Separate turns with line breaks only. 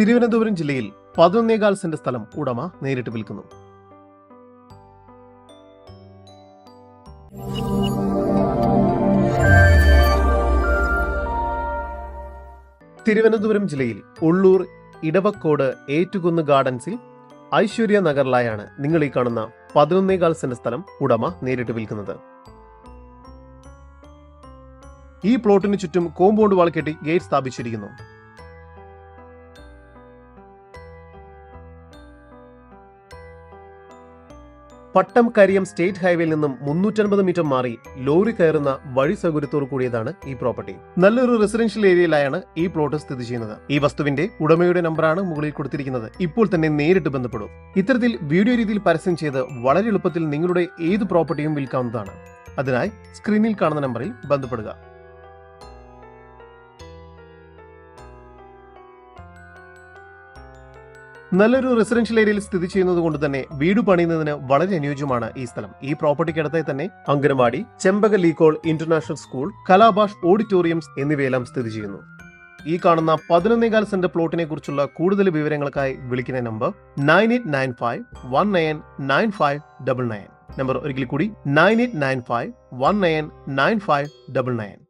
തിരുവനന്തപുരം ജില്ലയിൽ പതിനൊന്നേകാൽ സെന്റ് സ്ഥലം ഉടമ നേരിട്ട് വിൽക്കുന്നു. തിരുവനന്തപുരം ജില്ലയിൽ ഉള്ളൂർ ഇടവക്കോട് ഏറ്റുകുന്ന് ഗാർഡൻസിൽ ഐശ്വര്യ നഗറിലായാണ് നിങ്ങൾ ഈ കാണുന്ന പതിനൊന്നേകാൽ സെന്റ് സ്ഥലം ഉടമ നേരിട്ട് വിൽക്കുന്നത്. ഈ പ്ലോട്ടിന് ചുറ്റും കോമ്പൗണ്ട് വാൾ കെട്ടി ഗേറ്റ് സ്ഥാപിച്ചിരിക്കുന്നു. പട്ടം കരിയം സ്റ്റേറ്റ് ഹൈവേയിൽ നിന്നും മുന്നൂറ്റൻപത് മീറ്റർ മാറി ലോറി കയറുന്ന വഴി സൗകര്യത്തോടു കൂടിയതാണ് ഈ പ്രോപ്പർട്ടി. നല്ലൊരു റെസിഡൻഷ്യൽ ഏരിയയിലായാണ് ഈ പ്ലോട്ട് സ്ഥിതി ചെയ്യുന്നത്. ഈ വസ്തുവിന്റെ ഉടമയുടെ നമ്പറാണ് മുകളിൽ കൊടുത്തിരിക്കുന്നത്. ഇപ്പോൾ തന്നെ നേരിട്ട് ബന്ധപ്പെടും. ഇത്തരത്തിൽ വീഡിയോ രീതിയിൽ പരസ്യം ചെയ്ത് വളരെ എളുപ്പത്തിൽ നിങ്ങളുടെ ഏത് പ്രോപ്പർട്ടിയും വിൽക്കാവുന്നതാണ്. അതിനായി സ്ക്രീനിൽ കാണുന്ന നമ്പറിൽ ബന്ധപ്പെടുക. നല്ലൊരു റെസിഡൻഷ്യൽ ഏരിയയിൽ സ്ഥിതി ചെയ്യുന്നത് കൊണ്ട് തന്നെ വീട് പണിയുന്നതിന് വളരെ അനുയോജ്യമാണ് ഈ സ്ഥലം. ഈ പ്രോപ്പർട്ടിക്ക് പ്രോപ്പർട്ടിക്കടുത്തായി തന്നെ അംഗനവാടി ചെമ്പക ലീക്കോൾ ഇന്റർനാഷണൽ സ്കൂൾ കലാഭാഷ് ഓഡിറ്റോറിയംസ് എന്നിവയെല്ലാം സ്ഥിതി ചെയ്യുന്നു. ഈ കാണുന്ന പതിനൊന്നേകാൽ സെന്റ് പ്ലോട്ടിനെ കുറിച്ചുള്ള കൂടുതൽ വിവരങ്ങൾക്കായി വിളിക്കുന്ന number nine eight nine five one nine nine five double nine. Number ഒരിക്കൽ കൂടി nine eight nine five one nine nine five double nine.